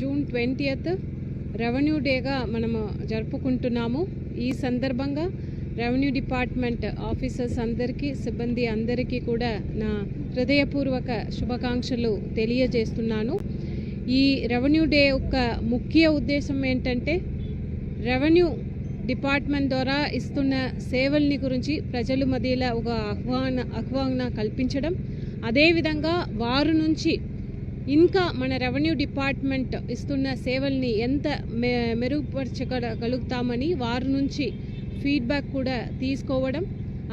June twentieth revenue డేగా మనము జరుపుకుంటున్నాము. ఈ సందర్భంగా రెవెన్యూ డిపార్ట్మెంట్ ఆఫీసర్స్ అందరికీ సిబ్బంది అందరికీ కూడా నా హృదయపూర్వక శుభాకాంక్షలు తెలియజేస్తున్నాను. ఈ రెవెన్యూ డే యొక్క ముఖ్య ఉద్దేశం ఏంటంటే రెవెన్యూ డిపార్ట్మెంట్ ద్వారా ఇస్తున్న సేవల్ని గురించి ప్రజలు మధ్యలో ఒక ఆహ్వాన ఆహ్వాన కల్పించడం. అదేవిధంగా వారి నుంచి ఇంకా మన రెవెన్యూ డిపార్ట్మెంట్ ఇస్తున్న సేవల్ని ఎంత మె మెరుగుపరచగలుగుతామని వారి నుంచి ఫీడ్బ్యాక్ కూడా తీసుకోవడం.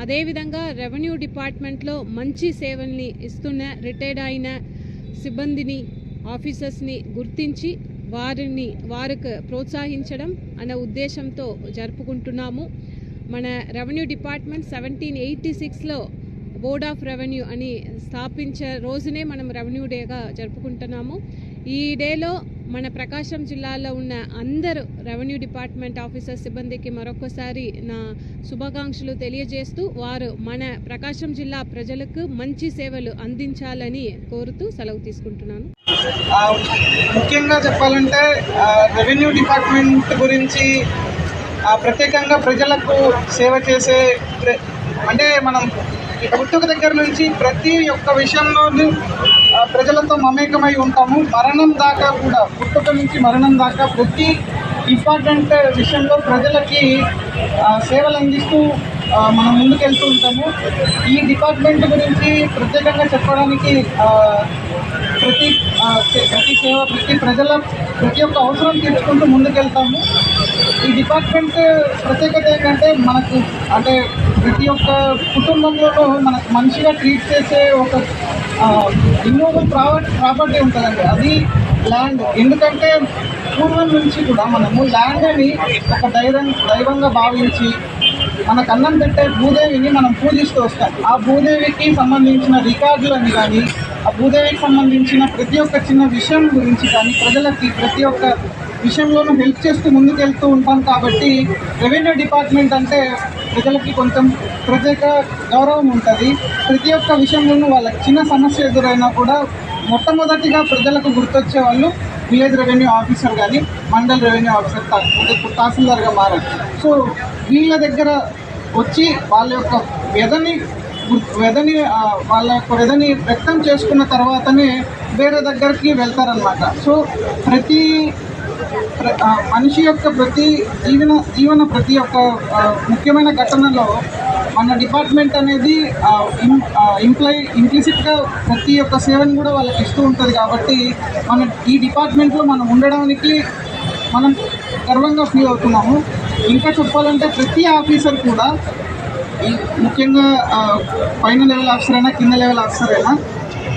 అదేవిధంగా రెవెన్యూ డిపార్ట్మెంట్లో మంచి సేవల్ని ఇస్తున్న రిటైర్డ్ అయిన సిబ్బందిని ఆఫీసర్స్ని గుర్తించి వారిని వారికి ప్రోత్సహించడం అనే ఉద్దేశంతో జరుపుకుంటున్నాము. మన రెవెన్యూ డిపార్ట్మెంట్ సెవెంటీన్ ఎయిటీ సిక్స్లో బోర్డ్ ఆఫ్ రెవెన్యూ అని స్థాపించే రోజునే మనం రెవెన్యూ డేగా జరుపుకుంటున్నాము. ఈ డేలో మన ప్రకాశం జిల్లాలో ఉన్న అందరు రెవెన్యూ డిపార్ట్మెంట్ ఆఫీసర్ సిబ్బందికి మరొకసారి నా శుభాకాంక్షలు తెలియజేస్తూ వారు మన ప్రకాశం జిల్లా ప్రజలకు మంచి సేవలు అందించాలని కోరుతూ సెలవు తీసుకుంటున్నాను. ముఖ్యంగా చెప్పాలంటే రెవెన్యూ డిపార్ట్మెంట్ గురించి ప్రత్యేకంగా ప్రజలకు సేవ చేసే అంటే మనం పుట్టుక దగ్గర నుంచి ప్రతి ఒక్క విషయంలోనూ ప్రజలతో మమేకమై ఉంటాము. మరణం దాకా కూడా పుట్టుక నుంచి మరణం దాకా ప్రతి ఇంపార్టెంట్ విషయంలో ప్రజలకి సేవలు అందిస్తూ మనం ముందుకెళ్తూ ఉంటాము. ఈ డిపార్ట్మెంట్ గురించి ప్రత్యేకంగా చెప్పడానికి ప్రతి సే- ప్రతి సేవ ప్రతి ప్రజల ప్రతి ఒక్క అవసరం తీర్చుకుంటూ ముందుకెళ్తాము. ఈ డిపార్ట్మెంట్ ప్రత్యేకత ఏంటంటే మనకు అంటే ప్రతి ఒక్క కుటుంబంలో మనకు మంచిగా ట్రీట్ చేసే ఒక ఇన్నోవల్ ప్రాపర్టీ ప్రాపర్టీ ఉంటుందండి. అది ల్యాండ్ ఎందుకంటే పూర్వం నుంచి కూడా మనము ల్యాండ్ అని ఒక దైవం దైవంగా భావించి మనకు అన్నం పెట్టే భూదేవిని మనం పూజిస్తూ వస్తాం. ఆ భూదేవికి సంబంధించిన రికార్డులని కానీ ఆ భూదేవికి సంబంధించిన ప్రతి ఒక్క చిన్న విషయం గురించి కానీ ప్రజలకి ప్రతి ఒక్క విషయంలోనూ హెల్ప్ చేస్తూ ముందుకెళ్తూ ఉంటాం కాబట్టి రెవెన్యూ డిపార్ట్మెంట్ అంటే ప్రజలకి కొంచెం ప్రత్యేక గౌరవం ఉంటుంది. ప్రతి ఒక్క విషయంలోనూ వాళ్ళకి చిన్న సమస్య ఎదురైనా కూడా మొట్టమొదటిగా ప్రజలకు గుర్తొచ్చే వాళ్ళు విలేజ్ రెవెన్యూ ఆఫీసర్ కానీ మండల్ రెవెన్యూ ఆఫీసర్ అంటే ఇప్పుడు తహసీల్దార్గా మారారు. సో వీళ్ళ దగ్గర వచ్చి వాళ్ళ యొక్క వ్యధని వ్యధని వాళ్ళ యొక్క వ్యధని వ్యక్తం చేసుకున్న తర్వాతనే వేరే దగ్గరికి వెళ్తారనమాట సో ప్రతి మనిషి యొక్క ప్రతి జీవన జీవన ప్రతి ఒక్క ముఖ్యమైన ఘటనలో మన డిపార్ట్మెంట్ అనేది ఇంప్లై ఇంప్లిసిట్గా ప్రతి ఒక్క సేవను కూడా వాళ్ళకి ఇస్తూ ఉంటుంది కాబట్టి మన ఈ డిపార్ట్మెంట్లో మనం ఉండడానికి మనం గర్వంగా ఫీల్ అవుతున్నాము. ఇంకా చెప్పాలంటే ప్రతి ఆఫీసర్ కూడా ఈ ముఖ్యంగా పైన లెవెల్ ఆఫీసర్ అయినా కింద లెవెల్ ఆఫీసర్ అయినా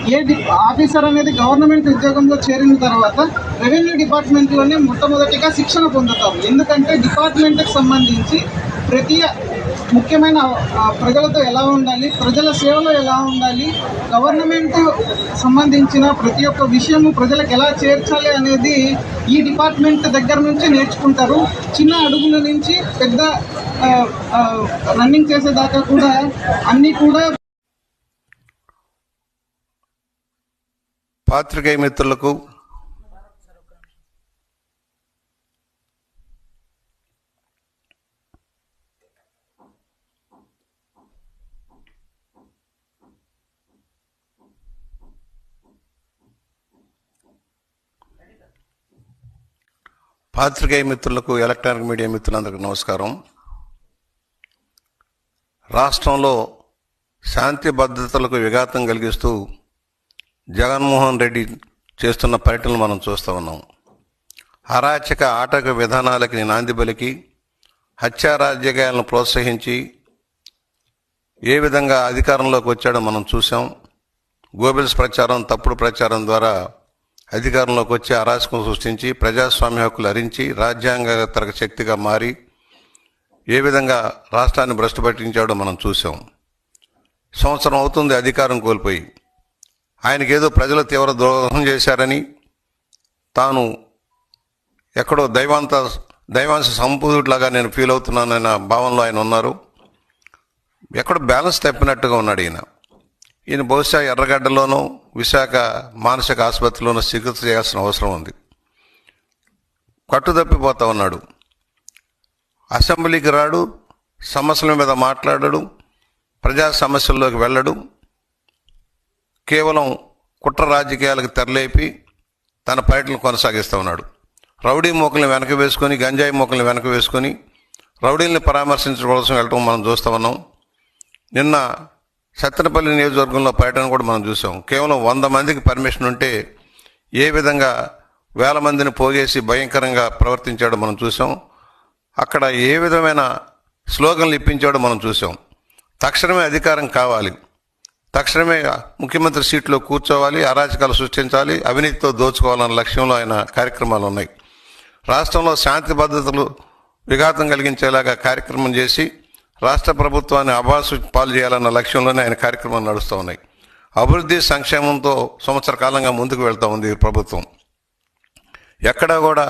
ఏ డి ఆఫీసర్ అనేది గవర్నమెంట్ ఉద్యోగంలో చేరిన తర్వాత రెవెన్యూ డిపార్ట్మెంట్లోనే మొట్టమొదటిగా శిక్షణ పొందుతారు. ఎందుకంటే డిపార్ట్మెంట్కి సంబంధించి ప్రతి ముఖ్యమైన ప్రజలతో ఎలా ఉండాలి ప్రజల సేవలో ఎలా ఉండాలి గవర్నమెంట్ సంబంధించిన ప్రతి ఒక్క విషయము ప్రజలకు ఎలా చేర్చాలి అనేది ఈ డిపార్ట్మెంట్ దగ్గర నుంచి నేర్చుకుంటారు. చిన్న అడుగుల నుంచి పెద్ద రన్నింగ్ చేసేదాకా కూడా అన్నీ కూడా పాత్రికేయ మిత్రులకు పాత్రికేయ మిత్రులకు ఎలక్ట్రానిక్ మీడియా మిత్రులందరికీ నమస్కారం. రాష్ట్రంలో శాంతి భద్రతలకు విఘాతం కలిగిస్తూ జగన్మోహన్ రెడ్డి చేస్తున్న పర్యటనలు మనం చూస్తూ ఉన్నాం. అరాచక ఆటక విధానాలకి నాంది పలికి హత్యా ప్రోత్సహించి ఏ విధంగా అధికారంలోకి వచ్చాడో మనం చూసాం గోబెల్స్ ప్రచారం తప్పుడు ప్రచారం ద్వారా అధికారంలోకి వచ్చి అరాచకం సృష్టించి ప్రజాస్వామ్య హక్కులు హరించి రాజ్యాంగేతర శక్తిగా మారి ఏ విధంగా రాష్ట్రాన్ని భ్రష్టు పట్టించాడో మనం చూసాం సంవత్సరం అవుతుంది అధికారం కోల్పోయి. ఆయనకేదో ఏదో ప్రజలు తీవ్ర ద్రోహం చేశారని తాను ఎక్కడో దైవాంత దైవాంశ సంపూతుడిలాగా నేను ఫీల్ అవుతున్నానన్న భావనలో ఆయన ఉన్నారు. ఎక్కడో బ్యాలెన్స్ తప్పినట్టుగా ఉన్నాడు ఈయన. ఈయన బహుశా ఎర్రగడ్డలోనూ విశాఖ మానసిక ఆసుపత్రిలోనూ చికిత్స చేయాల్సిన అవసరం ఉంది. కట్టుదప్పిపోతా ఉన్నాడు. అసెంబ్లీకి రాడు సమస్యల మీద మాట్లాడడు ప్రజా సమస్యల్లోకి వెళ్ళడు కేవలం కుట్ర రాజకీయాలకు తెరలేపి తన పర్యటన కొనసాగిస్తూ ఉన్నాడు. రౌడీ మోకల్ని వెనక వేసుకొని గంజాయి మోకల్ని వెనక వేసుకొని రౌడీల్ని పరామర్శించడం కోసం వెళ్ళటం మనం చూస్తూ ఉన్నాం. నిన్న సత్తెనపల్లి నియోజకవర్గంలో పర్యటన కూడా మనం చూసాం. కేవలం వంద మందికి పర్మిషన్ ఉంటే ఏ విధంగా వేల మందిని పోగేసి భయంకరంగా ప్రవర్తించాడో మనం చూసాం. అక్కడ ఏ విధమైన స్లోగన్లు ఇప్పించాడో మనం చూసాం. తక్షణమే అధికారం కావాలి. తక్షణమే ముఖ్యమంత్రి సీట్లో కూర్చోవాలి అరాచకాలు సృష్టించాలి అవినీతితో దోచుకోవాలన్న లక్ష్యంలో ఆయన కార్యక్రమాలు ఉన్నాయి. రాష్ట్రంలో శాంతి భద్రతలు విఘాతం కలిగించేలాగా కార్యక్రమం చేసి రాష్ట్ర ప్రభుత్వాన్ని అభాసు పాలు చేయాలన్న లక్ష్యంలోనే ఆయన కార్యక్రమాలు నడుస్తూ ఉన్నాయి. అభివృద్ధి సంక్షేమంతో సంవత్సర కాలంగా ముందుకు వెళ్తూ ఉంది ప్రభుత్వం. ఎక్కడా కూడా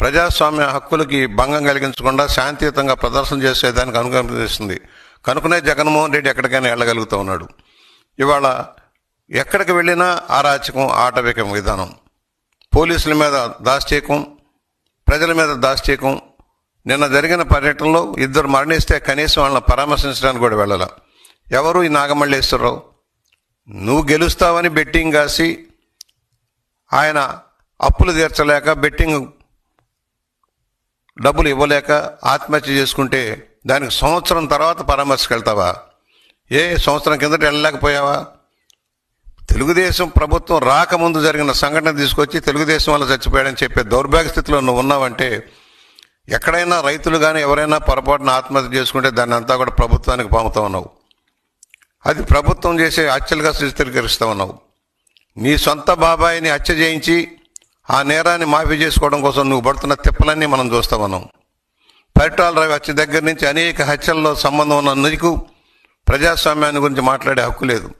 ప్రజాస్వామ్య హక్కులకి భంగం కలిగించకుండా శాంతియుతంగా ప్రదర్శన చేసేదానికి అనుగమిస్తుంది కనుకనే జగన్మోహన్ రెడ్డి ఎక్కడికైనా వెళ్ళగలుగుతూ ఉన్నాడు. ఇవాళ ఎక్కడికి వెళ్ళినా ఆరాచకం ఆటవికం విధానం. పోలీసుల మీద దాష్టీకం ప్రజల మీద దాష్టీకం. నిన్న జరిగిన పర్యటనలో ఇద్దరు మరణిస్తే కనీసం వాళ్ళని పరామర్శించడానికి కూడా వెళ్ళాల. ఎవరు ఈ నాగమల్లేశ్వరరావు? నువ్వు గెలుస్తావని బెట్టింగ్ కాసి ఆయన అప్పులు తీర్చలేక బెట్టింగ్ డబ్బులు ఇవ్వలేక ఆత్మహత్య చేసుకుంటే దానికి సంవత్సరం తర్వాత పరామర్శకు వెళ్తావా ఏ సంవత్సరం కిందట వెళ్ళలేకపోయావా? తెలుగుదేశం ప్రభుత్వం రాకముందు జరిగిన సంఘటన తీసుకొచ్చి తెలుగుదేశం వల్ల చచ్చిపోయాడని చెప్పే దౌర్భాగ్య స్థితిలో నువ్వు ఉన్నావంటే ఎక్కడైనా రైతులు కానీ ఎవరైనా పొరపాటున ఆత్మహత్య చేసుకుంటే దాన్ని అంతా కూడా ప్రభుత్వానికి పంపుతా ఉన్నావు. అది ప్రభుత్వం చేసే హత్యలుగా చిత్రీకరిస్తూ ఉన్నావు. నీ సొంత బాబాయిని హత్య చేయించి ఆ నేరాన్ని మాఫీ చేసుకోవడం కోసం నువ్వు పడుతున్న తిప్పలన్నీ మనం చూస్తా ఉన్నాం. పరిటాల రవి హత్య దగ్గర నుంచి అనేక హత్యల్లో సంబంధం ఉన్న నీకు ప్రజాస్వామ్యాన్ని గురించి మాట్లాడే హక్కు లేదు.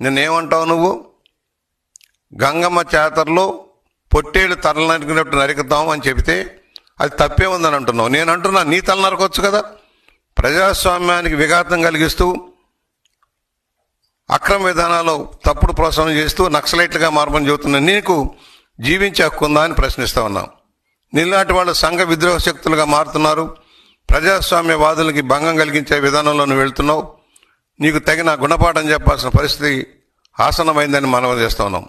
నిన్నేమంటావు నువ్వు? గంగమ్మ జాతరలో పొట్టేళ్ళు తల నరికినట్టు అని చెబితే అది తప్పే ఉందని అంటున్నావు. నేను అంటున్నా నీ తల నరకొచ్చు కదా. ప్రజాస్వామ్యానికి విఘాతం కలిగిస్తూ అక్రమ విధానాలు తప్పుడు ప్రోత్సాహం చేస్తూ నక్సలైట్లుగా మారమని చెబుతున్న నీకు జీవించే హక్కు ఉందా అని ప్రశ్నిస్తూ ఉన్నాం. నీలాంటి వాళ్ళు సంఘ విద్రోహ శక్తులుగా మారుతున్నారు. ప్రజాస్వామ్యవాదులకి భంగం కలిగించే విధానంలో నువ్వు వెళ్తున్నావు. నీకు తగిన గుణపాఠం చెప్పాల్సిన పరిస్థితి ఆసనమైందని మనం చేస్తా ఉన్నాం.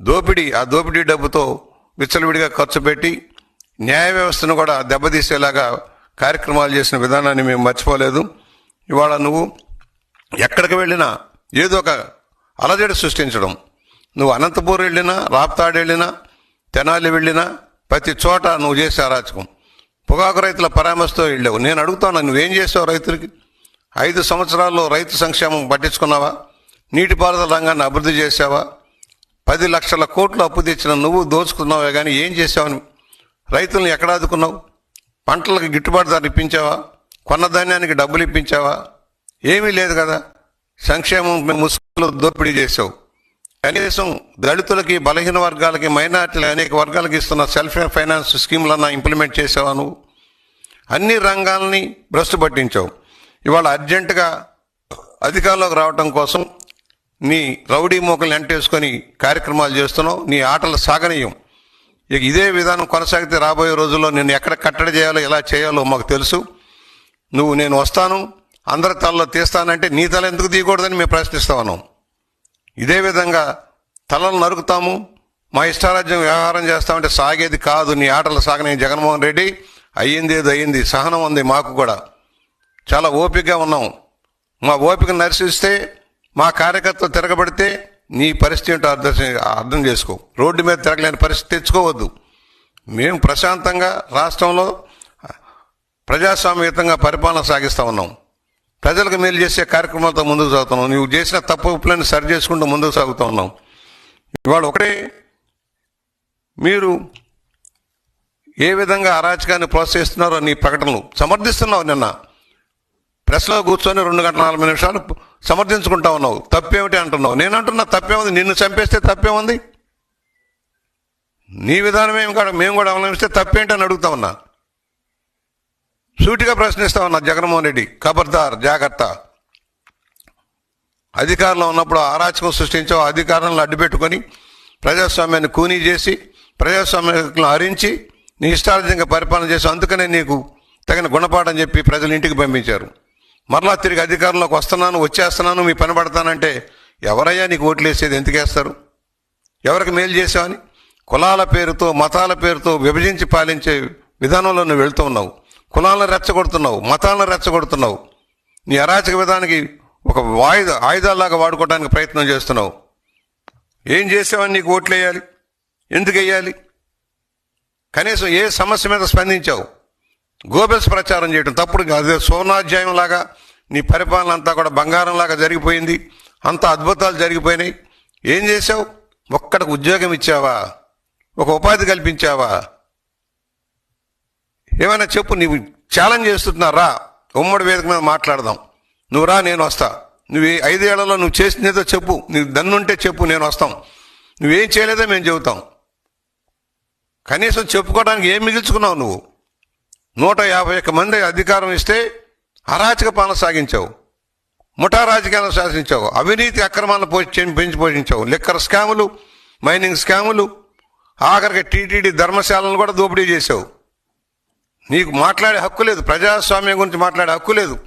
దోపిడీ ఆ దోపిడీ డబ్బుతో విచ్చలవిడిగా ఖర్చు పెట్టి న్యాయ వ్యవస్థను కూడా దెబ్బతీసేలాగా కార్యక్రమాలు చేసిన విధానాన్ని మేము మర్చిపోలేదు. ఇవాళ నువ్వు ఎక్కడికి వెళ్ళినా ఏదో ఒక అలజడి సృష్టించడం. నువ్వు అనంతపూర్ వెళ్ళినా రాప్తాడు వెళ్ళినా తెనాలి వెళ్ళినా ప్రతి చోట నువ్వు చేసే అరాచకం. పొగాకు రైతుల పరామర్శతో వెళ్ళావు. నేను అడుగుతాను నువ్వేం చేసావు రైతులకి? ఐదు సంవత్సరాల్లో రైతు సంక్షేమం పట్టించుకున్నావా? నీటిపారుదల రంగాన్ని అభివృద్ధి చేసావా పది లక్షల కోట్లు అప్పు తెచ్చిన నువ్వు దోచుకున్నావే కానీ ఏం చేసావని రైతులను ఎక్కడ ఆదుకున్నావు? పంటలకు గిట్టుబాటు ధర ఇప్పించావా? కొన్న ధాన్యానికి డబ్బులు ఇప్పించావా? ఏమీ లేదు కదా. సంక్షేమం ముసుగులో దోపిడీ చేసావు కనీసం దళితులకి బలహీన వర్గాలకి మైనార్టీలు అనేక వర్గాలకి ఇస్తున్న సెల్ఫ్ ఫైనాన్స్ స్కీములన్నా ఇంప్లిమెంట్ చేసావా నువ్వు? అన్ని రంగాల్ని భ్రష్టు పట్టించావు. ఇవాళ అర్జెంటుగా అధికారంలోకి రావటం కోసం నీ రౌడీ మోకల్ని ఎంటేసుకొని కార్యక్రమాలు చేస్తున్నావు నీ ఆటలు సాగనీయం. ఇక ఇదే విధానం కొనసాగితే రాబోయే రోజుల్లో నేను ఎక్కడ కట్టడి చేయాలో ఎలా చేయాలో మాకు తెలుసు. నువ్వు నేను వస్తాను అందరి తలలో తీస్తానంటే నీ తల ఎందుకు తీయకూడదని మేము ప్రశ్నిస్తా ఉన్నాం. ఇదే విధంగా తలలు నరుకుతాము మా ఇష్టారాజ్యం వ్యవహారం చేస్తామంటే సాగేది కాదు నీ ఆటలు సాగనే జగన్మోహన్ రెడ్డి. అయ్యింది ఏదో అయ్యింది సహనం ఉంది మాకు కూడా. చాలా ఓపికగా ఉన్నాం. మా ఓపిక నర్శిస్తే మా కార్యకర్తలు తిరగబడితే నీ పరిస్థితి ఏంటో అర్థం అర్థం చేసుకో. రోడ్డు మీద తిరగలేని పరిస్థితి తెచ్చుకోవద్దు. మేము ప్రశాంతంగా రాష్ట్రంలో ప్రజాస్వామ్యతంగా పరిపాలన సాగిస్తూ ఉన్నాం. ప్రజలకు మేలు చేసే కార్యక్రమాలతో ముందుకు సాగుతున్నాం నువ్వు చేసిన తప్పు ఉప్పులను సరి చేసుకుంటూ ముందుకు సాగుతూ ఉన్నాం. ఇవాళ ఒకటే మీరు ఏ విధంగా అరాచకాన్ని ప్రోత్సహిస్తున్నారో నీ ప్రకటనలు సమర్థిస్తున్నావు నిన్న. ప్రెస్లో కూర్చొని రెండు గంటల నలభై నిమిషాలు సమర్థించుకుంటా ఉన్నావు. తప్పేమిటి అంటున్నావు? నేను అంటున్నా తప్పేముంది? నిన్ను చంపేస్తే తప్పేముంది? నీ విధానం ఏమి కూడా మేము కూడా అవలంబిస్తే తప్పేంటి అని అడుగుతా ఉన్నా. సూటిగా ప్రశ్నిస్తా ఉన్నా జగన్మోహన్ రెడ్డి. ఖబర్దార్ జాగ్రత్త. అధికారంలో ఉన్నప్పుడు అరాచకం సృష్టించావు. అధికారంలో అడ్డుపెట్టుకొని ప్రజాస్వామ్యాన్ని కూనీ చేసి ప్రజాస్వామ్యాన్ని హరించి నీ ఇష్టార్థంగా పరిపాలన చేసి అందుకనే నీకు తగిన గుణపాఠం చెప్పి ప్రజలు ఇంటికి పంపించారు. మరలా తిరిగి అధికారంలోకి వస్తున్నాను వచ్చేస్తున్నాను మీ పని పడతానంటే ఎవరయ్యా నీకు ఓట్లు వేసేది ఎందుకేస్తారు? ఎవరికి మేలు చేసావని కులాల పేరుతో మతాల పేరుతో విభజించి పాలించే విధానంలో నువ్వు వెళ్తూ ఉన్నావు. కులాలను రెచ్చగొడుతున్నావు మతాలను రెచ్చగొడుతున్నావు. నీ అరాచక విధానికి ఒక వాయుధ ఆయుధాలాగా వాడుకోవడానికి ప్రయత్నం చేస్తున్నావు. ఏం చేసావని నీకు ఓట్లు వేయాలి ఎందుకు వేయాలి కనీసం ఏ సమస్య మీద స్పందించావు? గోబెల్స్ ప్రచారం చేయడం తప్పుడు అదే సోనాధ్యాయం లాగా నీ పరిపాలన అంతా కూడా బంగారంలాగా జరిగిపోయింది. అంత అద్భుతాలు జరిగిపోయినాయి. ఏం చేశావు? ఒక్కడికి ఉద్యోగం ఇచ్చావా? ఒక ఉపాధి కల్పించావా? ఏమైనా చెప్పు నీవు ఛాలెంజ్ చేస్తున్నారా ఉమ్మడి వేదిక మీద మాట్లాడదాం. నువ్వు రా నేను వస్తా. నువ్వు ఐదేళ్ళలో నువ్వు చేసినదో చెప్పు. నీకు దన్నుంటే చెప్పు నేను వస్తాం. నువ్వేం చేయలేదో మేము చెబుతాం. కనీసం చెప్పుకోవడానికి ఏం మిగిల్చుకున్నావు నువ్వు? నూట యాభై ఒక్క మంది అధికారం ఇస్తే అరాచక పాలన సాగించావు. ముఠా రాజకీయాలను శాసించావు. అవినీతి అక్రమాలను పోషి పెంచి పోషించావు. లిక్కర్ స్కాములు మైనింగ్ స్కాములు ఆఖరికి టీటీడీ ధర్మశాలను కూడా దోపిడీ చేశావు. నీకు మాట్లాడే హక్కు లేదు. ప్రజాస్వామ్యం గురించి మాట్లాడే హక్కు లేదు.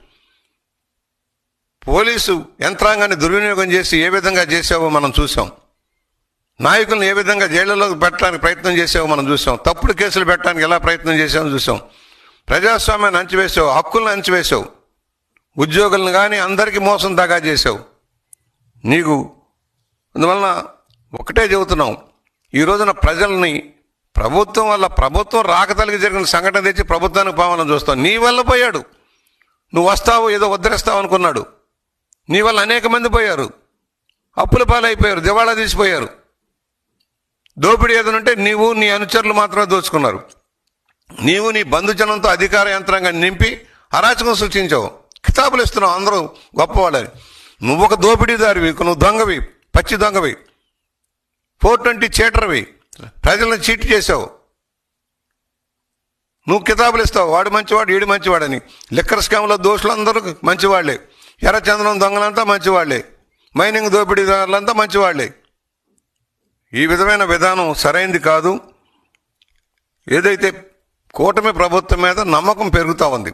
పోలీసు యంత్రాంగాన్ని దుర్వినియోగం చేసి ఏ విధంగా చేసావో మనం చూసాం నాయకులను ఏ విధంగా జైళ్ళలోకి పెట్టడానికి ప్రయత్నం చేసావో మనం చూసాం తప్పుడు కేసులు పెట్టడానికి ఎలా ప్రయత్నం చేసామో చూసాం ప్రజాస్వామ్యాన్ని అంచివేసావు హక్కులను అంచివేసావు ఉద్యోగులను కానీ అందరికీ మోసం దాగా చేసావు. నీకు అందువలన ఒకటే చెబుతున్నాం ఈ రోజున ప్రజల్ని ప్రభుత్వం వల్ల ప్రభుత్వం రాకతలిగి జరిగిన సంఘటన తెచ్చి ప్రభుత్వానికి పావాలని చూస్తావు. నీ వల్ల పోయాడు. నువ్వు వస్తావు ఏదో ఉద్ధరిస్తావు అనుకున్నాడు. నీ వల్ల అనేక మంది పోయారు. అప్పుల పాలైపోయారు దివాళా తీసిపోయారు. దోపిడీ ఏదనంటే నీవు నీ అనుచరులు మాత్రమే దోచుకున్నారు. నీవు నీ బంధుజనంతో అధికార యంత్రాంగాన్ని నింపి అరాచకం సృష్టించావు. కితాబులు ఇస్తున్నావు అందరూ గొప్పవాళ్ళని నువ్వు ఒక దోపిడీదారివి నువ్వు దొంగవి పచ్చి దొంగవి. ఫోర్ ట్వంటీ చీటర్వి. ప్రజలను చీట్ చేసావు నువ్వు కితాబులు ఇస్తావు. వాడు మంచివాడు ఈడు మంచివాడని. లిక్కర్ స్కామ్లో దోషులు అందరూ మంచివాళ్ళే ఎర్రచందనం దొంగలంతా మంచివాళ్ళే మైనింగ్ దోపిడీదారులంతా మంచివాళ్ళే ఈ విధమైన విధానం సరైంది కాదు. ఏదైతే కూటమి ప్రభుత్వం మీద నమ్మకం పెరుగుతూ ఉంది.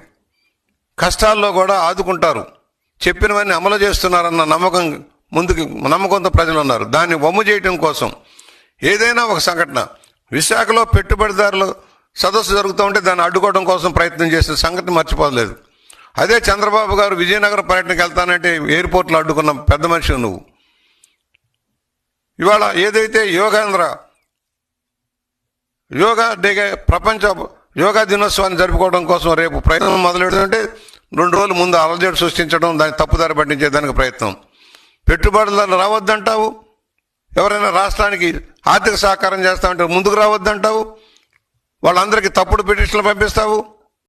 కష్టాల్లో కూడా ఆదుకుంటారు. చెప్పినవన్నీ అమలు చేస్తున్నారన్న నమ్మకం ముందుకు నమ్మకంతో ప్రజలు ఉన్నారు. దాన్ని వమ్ము చేయటం కోసం ఏదైనా ఒక సంఘటన విశాఖలో పెట్టుబడిదారులు సదస్సు జరుగుతూ ఉంటే దాన్ని అడ్డుకోవడం కోసం ప్రయత్నం చేసిన సంఘటన మర్చిపోలేదు. అదే చంద్రబాబు గారు విజయనగర పర్యటనకు వెళ్తానంటే ఎయిర్పోర్ట్లో అడ్డుకున్న పెద్ద మనిషి నువ్వు. ఇవాళ ఏదైతే యోగాంధ్ర యోగా డేగా ప్రపంచ యోగా దినోత్సవాన్ని జరుపుకోవడం కోసం రేపు ప్రయత్నం మొదలెడుతుంటే రెండు రోజుల ముందు అలజడి సృష్టించడం దాన్ని తప్పుదారి పట్టించేదానికి ప్రయత్నం. పెట్టుబడులను రావద్దంటావు? ఎవరైనా రాష్ట్రానికి ఆర్థిక సహకారం చేస్తామంటే ముందుకు రావద్దంటావు? వాళ్ళందరికీ తప్పుడు పిటిషన్లు పంపిస్తావు?